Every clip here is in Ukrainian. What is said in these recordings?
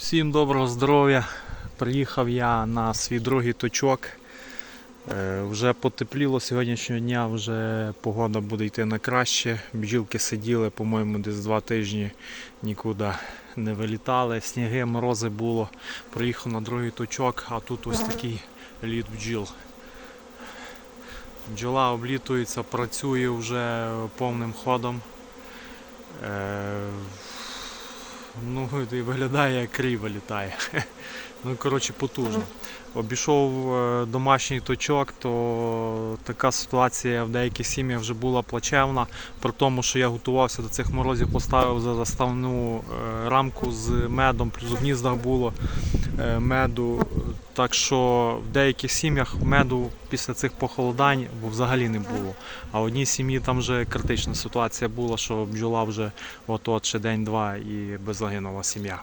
Всім доброго здоров'я. Приїхав я на свій другий точок. Е, Вже потепліло сьогоднішнього дня, вже погода буде йти на краще. Бджілки сиділи, по-моєму, десь два тижні нікуди не вилітали. Сніги, морози було. Приїхав на другий точок, а тут ось такий лід бджіл. Бджола облітується, працює вже повним ходом. Е, Ну, і виглядає як криво літає. Ну, коротше, потужно. Обійшов е, домашній точок, то така ситуація в деяких сім'ях вже була плачевна. При тому, що я готувався до цих морозів, поставив за заставну е, рамку з медом, плюс в гніздах було е, меду. Так що в деяких сім'ях меду після цих похолодань взагалі не було. А в одній сім'ї там вже критична ситуація була, що бджола вже от-от ще день-два і загинула сім'я.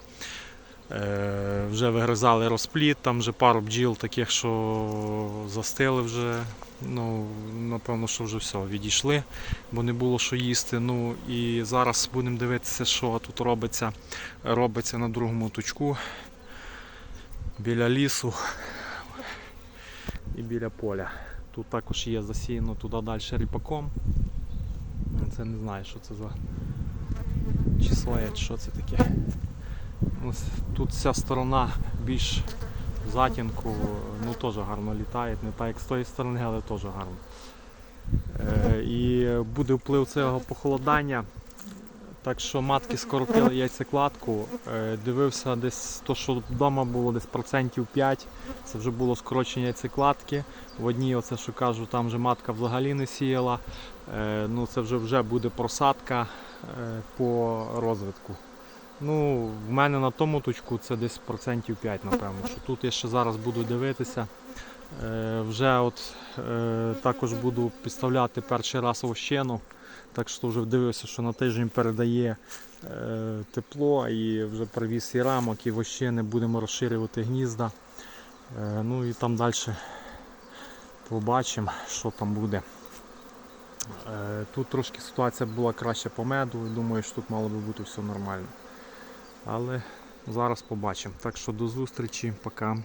Е, вже вигризали розпліт, там вже пару бджіл таких, що застили вже. Ну, напевно, що вже все, відійшли, бо не було що їсти. Ну і зараз будемо дивитися, що тут робиться. Робиться на другому точку біля лісу і біля поля. Тут також є засіяно туди далі ріпаком. Це не знаю, що це за чи соя, чи що це таке. Ось Тут вся сторона більш затінку, ну теж гарно літає, не так як з тої сторони, але теж гарно. Е, і буде вплив цього похолодання. Так що матки скоротили яйцекладку. Е, дивився десь то, що вдома було десь процентів 5. Це вже було скорочення яйцекладки. В одній, оце що кажу, там вже матка взагалі не сіяла. Е, ну це вже вже буде просадка е, по розвитку. Ну, в мене на тому точку це десь процентів 5, напевно. Що тут я ще зараз буду дивитися. Вже от також буду підставляти перший раз овщину. Так що вже дивився, що на тиждень передає е, тепло і вже привіз і рамок, і вощини будемо розширювати гнізда. Е, ну і там далі побачимо, що там буде. Е, тут трошки ситуація була краще по меду, думаю, що тут мало би бути все нормально. Але зараз побачимо. Так що до зустрічі, пока.